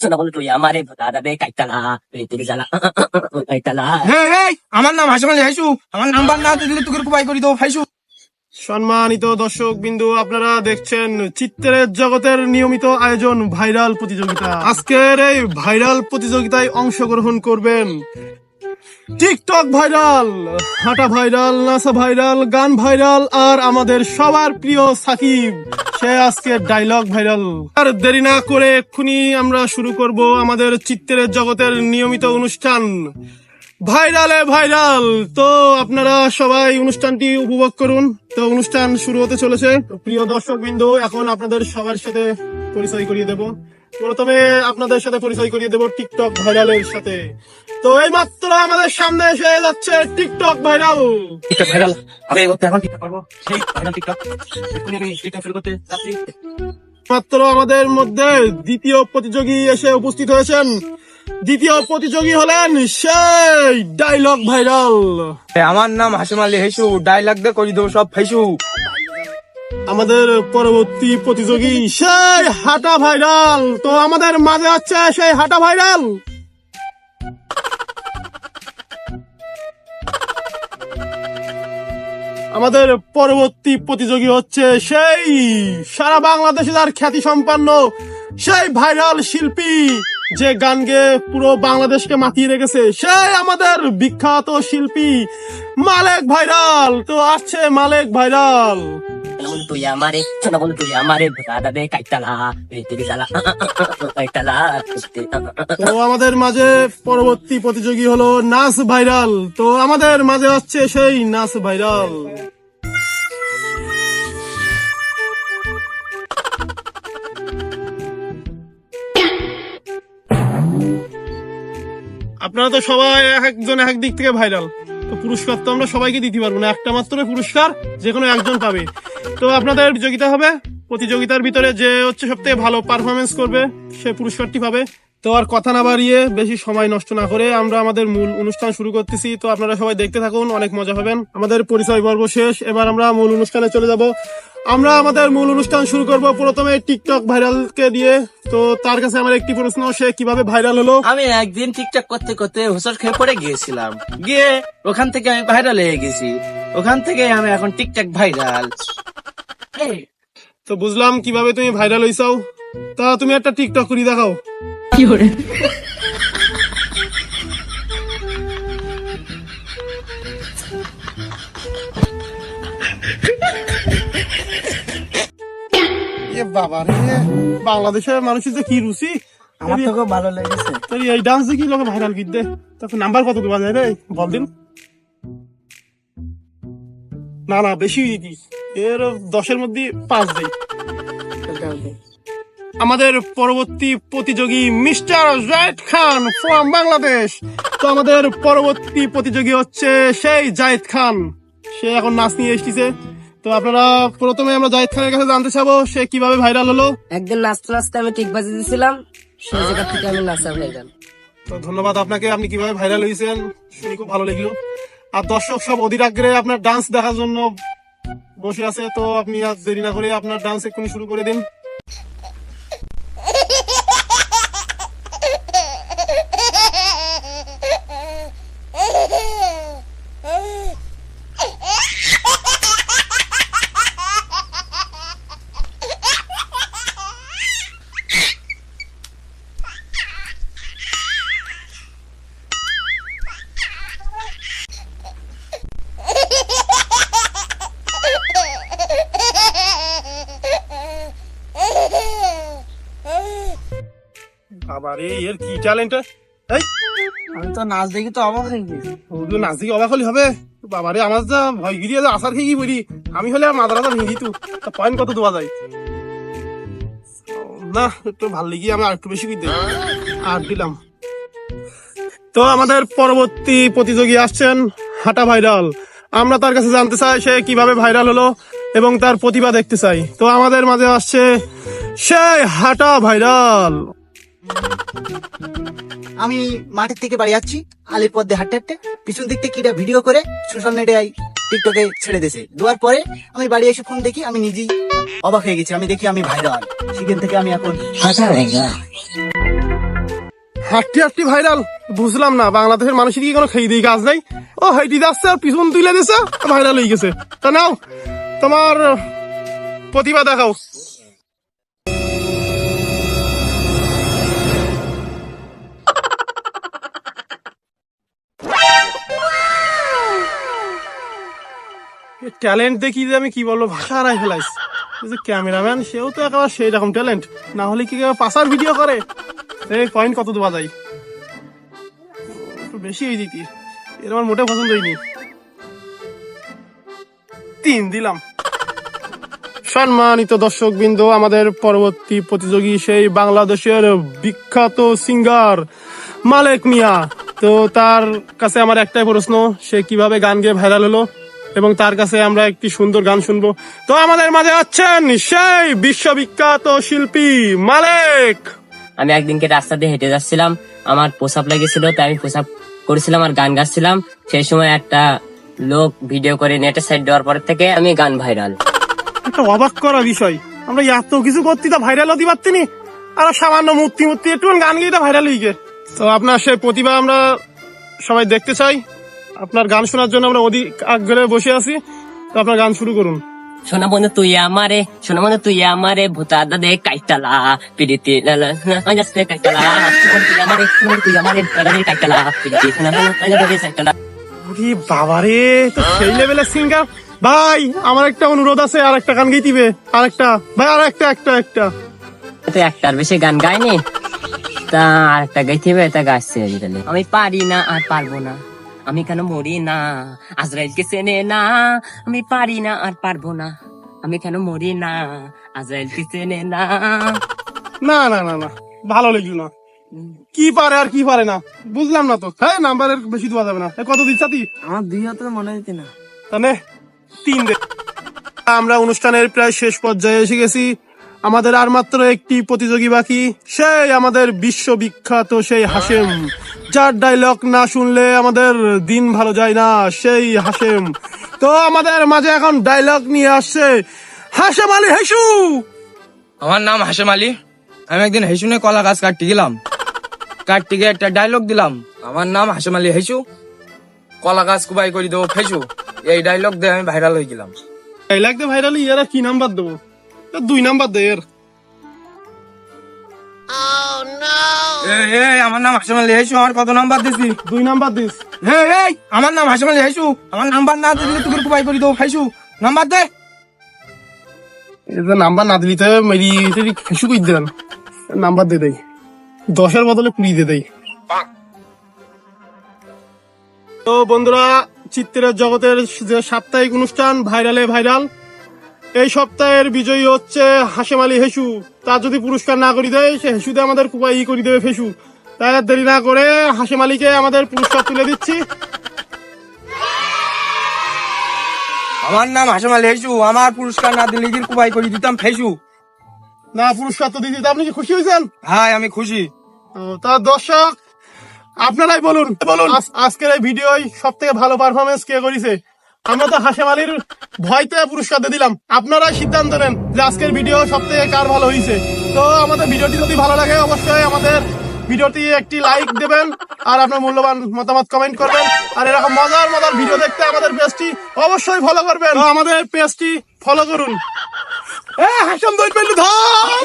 শোনা বল তুই আমারে ভোতা দেবে কাইতালা তুই জ্বালা কাইতালা হে হে আমার নাম হাসিম আলী হাইসু। আমার নাম্বার না দিলে তোকে কুপাই করি তো হাইসু। সম্মানিত দর্শক বিন্দু আপনারা দেখছেন চিত্রের জগতের নিয়মিত আয়োজন ভাইরাল প্রতিযোগিতা। আজকের এই ভাইরাল প্রতিযোগিতায় অংশগ্রহণ করবেন টিকটক ভাইরাল, হাঁটা ভাইরাল নাসা ভাইরাল, গান ভাইরাল, আর আমাদের সবার প্রিয় সাকিব। সে আজকে ডায়লগ ভাইরাল আর দেরি না করে এক্ষুনি আমরা শুরু করব আমাদের চিত্রের জগতের নিয়মিত অনুষ্ঠান। ভাইরালে ভাইরাল। তো আপনারা সবাই অনুষ্ঠানটি উপভোগ করুন। তো অনুষ্ঠান শুরু হতে চলেছে। প্রিয় দর্শক বিন্দু এখন আপনাদের সবার সাথে পরিচয় করিয়ে দেব। প্রথমে আপনাদের সাথে পরিচয় করিয়ে দেব টিকটক ভাইরালের সাথে। তো এই মাত্র আমাদের সামনে এসে যাচ্ছে টিকটক ভাইরাল। TikTok viral. আরে করতে এখন টিকটক করব। সেই ভাইরাল টিকটক। আমি টিকটক শুরু করতে যাচ্ছি। মাত্র আমাদের মধ্যে দ্বিতীয় প্রতিযোগী এসে উপস্থিত হয়েছেন। দ্বিতীয় প্রতিযোগী হলেন সেই ডায়লগ ভাইরাল। আমার নাম হাসিম আলী হাইসু ডাইলাগ দে করি দেবো সব ফাইসু আমাদের পরবর্তী প্রতিযোগী সেই হাঁটা ভাইরাল। তো আমাদের মাঝে আছে সেই হাঁটা ভাইরাল। আমাদের পরবর্তী প্রতিযোগী হচ্ছে সেই সারা বাংলাদেশে তার খ্যাতি সম্পন্ন সেই ভাইরাল শিল্পী যে গান গেয়ে পুরো বাংলাদেশকে মাতিয়ে রেখেছে সে আমাদের বিখ্যাত শিল্পী মালেক ভাইরাল। তো আসছে মালেক ভাইরাল। তুই আমারে শোনা তুই আমারে ভোতা দেবে কাইতালা জ্বালা কাইতালা তো আমাদের মাঝে পরবর্তী প্রতিযোগী হলো নাচ ভাইরাল। তো আমাদের মাঝে হচ্ছে সেই নাচ ভাইরাল। আপনারা তো সবাই এক একজন এক দিক থেকে ভাইরাল তো পুরস্কার তো আমরা সবাইকে দিতে পারব না। একটা মাত্র পুরস্কার যে কোনো একজন পাবে। তো আপনাদের প্রতিযোগিতা হবে। প্রতিযোগিতার ভিতরে যে হচ্ছে সব থেকে ভালো পারফরমেন্স করবে, সে পুরস্কারটি পাবে। তো আর কথা না বাড়িয়ে বেশি সময় নষ্ট না করে আমরা আমাদের মূল অনুষ্ঠান শুরু করতেছি। তো আপনারা সবাই দেখতে থাকুন, অনেক মজা পাবেন আমাদের পরিচয় পর্ব শেষ। এবার আমরা মূল অনুষ্ঠানে চলে যাব। আমরা আমাদের মূল অনুষ্ঠান শুরু করব। প্রথমে টিকটক ভাইরালকে দিয়ে। তো তার কাছে আমার একটি প্রশ্ন সে কীভাবে ভাইরাল হলো? আমি একদিন টিকটক করতে করতে হোসর খেয়ে পড়ে গিয়েছিলাম। গিয়ে ওখান থেকে আমি ভাইরাল হয়ে গেছি। ওখান থেকে আমি এখন টিকটক ভাইরাল তো বুঝলাম কীভাবে তুমি ভাইরাল হইছাও। তা তুমি একটা টিকটক করি দেখাও। এ বাবা রে বাংলাদেশের মানুষের যে কি রুচি? আমার তো খুব ভালো লেগেছে। তোর এই ডান্স দেখি লোকে ভাইরাল গীত দে? তারপর নাম্বার কত দেওয়া যায় রে? বল দিন। না না বেশি দিস। এর দশের মধ্যে পাঁচ দেই আমাদের পরবর্তী প্রতিযোগী মিস্টার জায়েদ খান ফ্রম বাংলাদেশ। তো আমাদের পরবর্তী প্রতিযোগী হচ্ছে সেই জায়েদ খান। সে এখন নাচ নিয়ে এসেছে। তো আপনারা প্রথমে আমরা জাহিদ খানের কাছে জানতে চাবো সে কীভাবে ভাইরাল হলো। একদিন নাচতে নাচতে আমি ঠিক বাজে দিয়েছিলাম সেই জায়গা থেকে আমি নাচা ভাইরাল তো ধন্যবাদ আপনাকে আপনি কীভাবে ভাইরাল হয়েছেন শুনে খুব ভালো লাগল। আর দর্শক সব অধীর আগ্রহে আপনার ডান্স দেখার জন্য বসে আছে তো আপনি আর দেরি না করে আপনার ডান্স এক্ষুনি শুরু করে দিন। আবার এর কি ট্যালেন্ট এই আমি তো নাচ দেখি তো অবাক হয়ে গেছি। ওগুলো নাচ দিকে অবাক হলে হবে? বাবারে আমার যা ভয় গিরিয়ে যা আসার খেয়ে কি বলি আমি হলে আর মাদারাটা ভেঙে দিত তা। পয়েন্ট কত দেওয়া যায়? না একটু ভালো লেগে আমি আর একটু বেশি দিই। আর দিলাম। তো আমাদের পরবর্তী প্রতিযোগী আসছেন হাঁটা ভাইরাল আমরা তার কাছে জানতে চাই সে কীভাবে ভাইরাল হলো এবং তার প্রতিভা দেখতে চাই। তো আমাদের মাঝে আসছে সেই হাঁটা ভাইরাল আমি মাঠের থেকে বাড়ি যাচ্ছি আলির পথে হাঁটতে হাঁটতে। পিছন দিক থেকে কিটা ভিডিও করে সোশ্যাল মিডিয়ায় টিকটকে ছেড়ে দিয়েছে। দেওয়ার পরে আমি বাড়ি এসে ফোন দেখি আমি নিজেই অবাক হয়ে গেছি। আমি দেখি আমি ভাইরাল সেখান থেকে আমি এখন হাঁটতে হাঁটতে ভাইরাল বুঝলাম না বাংলাদেশের মানুষের কি কোনো খেয়ে দিয়ে কাজ নাই? ও হাইটি যাচ্ছে আর পিছন তুলে দিছে ভাইরাল হয়ে গেছে। তা নাও তোমার প্রতিভা দেখাও। ট্যালেন্ট দেখি যে আমি কি বলব, ভাষা হারাই ফেলাইছি। যে ক্যামেরাম্যান সেও তো একেবারে সেই রকম ট্যালেন্ট না হলে কি পাসার ভিডিও করে? এই পয়েন্ট কত দেওয়া যায় একটু বেশি হয়ে দিতি এর আমার মোটে পছন্দ হয়নি। তিন দিলাম। সম্মানিত দর্শক বিন্দু আমাদের পরবর্তী প্রতিযোগী সেই বাংলাদেশের বিখ্যাত সিঙ্গার মালেক মিয়া। তো তার কাছে আমার একটাই প্রশ্ন, সে কীভাবে গান গেয়ে ভাইরাল হলো? এবং তার কাছে আমরা একটি সুন্দর গান শুনব। তো আমাদের মাঝে আছেন সেই বিশ্ববিখ্যাত শিল্পী মালেক। আমি একদিনকে রাস্তা দিয়ে হেঁটে যাচ্ছিলাম আমার পোশাক লেগেছিল তাই আমি প্রসাব করেছিলাম আর গান গাচ্ছিলাম। সেই সময় একটা লোক ভিডিও করে নেটে সাইড দেওয়ার পর থেকে আমি গান ভাইরাল। একটা অবাক করা বিষয়। আমরা এত কিছু করতে তা ভাইরাল হতে পারছি নি? আর সামান্য মূর্তি মূর্তি একটু গান গিয়ে ভাইরাল হয়ে তো আপনার সেই প্রতিভা আমরা সবাই দেখতে চাই। আপনার গান শোনার জন্য আমরা অধিক আগ্রহে বসে আছি। তো আপনার গান শুরু করুন। সোনা বন্ধু তুই আমারে সোনা বন্ধু তুই আমারে ভূতা দাদে কাইতালা পিড়িতি আজাস্তে তুই আমারে সোনা তুই আমারে দাদে পিড়িতি সোনা বন্ধু দাদে ওরে বাবারে তো সেই লেভেলের সিঙ্গার ভাই আমার একটা অনুরোধ আছে আর একটা গান গেইতিবে আর একটা ভাই আর একটা একটা একটা। তো একটার বেশি গান গায়নি তা আর একটা গাইতে হবে তা গাইছে আমি পারি না আর পারব না। আমি কেন মরি না? আজরাইলকে চেনে না। আমি পারি না আর পারব না। আমি কেন মরি না? আজরাইলকে চেনে না। না না না না। ভালো লাগল না। কি পারে আর কি পারে না? বুঝলাম না তো। হ্যাঁ নাম্বারের বেশি দেওয়া যাবে না। এ, কত দিচ্ছা তুই? আমার দুই হাতে মনে হইতে না তাহলে তিন দে। আমরা অনুষ্ঠানের প্রায় শেষ পর্যায়ে এসে গেছি। আমাদের আর মাত্র একটি প্রতিযোগী বাকি। সেই আমাদের বিশ্ববিখ্যাত সেই হাসেম যার ডায়লগ না শুনলে আমাদের দিন ভালো যায় না সেই হাসেম। তো আমাদের মাঝে এখন ডায়লগ নিয়ে আসছে হাসেম আলী হেসু। আমার নাম হাসেম আলী। আমি একদিন হেসুনে কলা গাছ কাটতে গেলাম। কাটতে গিয়ে একটা ডায়লগ দিলাম। আমার নাম হাসেম আলী হেসু। কলা গাছ কুবাই করে দেবো ফেসু। এই ডায়লগ দিয়ে আমি ভাইরাল হয়ে গেলাম। ডায়লগ দিয়ে ভাইরাল ইয়ারা কি নাম্বার দেবো? দুই নাম্বার দে এর। এই, এই, আমার নাম হাসেম আলী হেসু আমার কত নাম্বার দিছি? দুই নাম্বার দিস। এই, এই, আমার নাম হেসু আমার নাম্বার না দিলে তুই কুবাই করে দেবো ফেসু নাম্বার দে। এটা নাম্বার না দিলি তো মেরি খেসু কই দেন নাম্বার দে দেই। দশের বদলে কুড়ি দে দেই। তো বন্ধুরা চিত্রের জগতের যে সাপ্তাহিক অনুষ্ঠান ভাইরালে ভাইরাল এই সপ্তাহের বিজয়ী হচ্ছে হাসেম আলী হেসু। তার যদি পুরস্কার না করি দেয় সে হেসুতে আমাদের কুপাই ই করে দেবে ফেসু। তাই আর দেরি না করে হাসেম আলীকে আমাদের পুরস্কার তুলে দিচ্ছি। আমার নাম হাসেম আলী হেসু। আমার পুরস্কার না দিলে কি কুবাই করে দিতাম ফেসু। না পুরস্কার তো দিদি আপনি কি খুশি হয়েছেন? হাই আমি খুশি। তা দর্শক আপনারাই বলুন। বলুন। আজকের এই ভিডিও সব থেকে ভালো পারফরমেন্স কে করেছে? আমরা তো হাসেম আলীর ভয়তে পুরস্কার দিয়ে দিলাম। আপনারাই সিদ্ধান্ত নেন যে আজকের ভিডিও সব থেকে কার ভালো হয়েছে তো আমাদের ভিডিওটি যদি ভালো লাগে, অবশ্যই আমাদের ভিডিওটি একটি লাইক দেবেন আর আপনার মূল্যবান মতামত কমেন্ট করবেন। আর এরকম মজার মজার ভিডিও দেখতে আমাদের পেজটি অবশ্যই ফলো করবেন। আমাদের পেজটি ফলো করুন। এ, হাসেম দই ধর!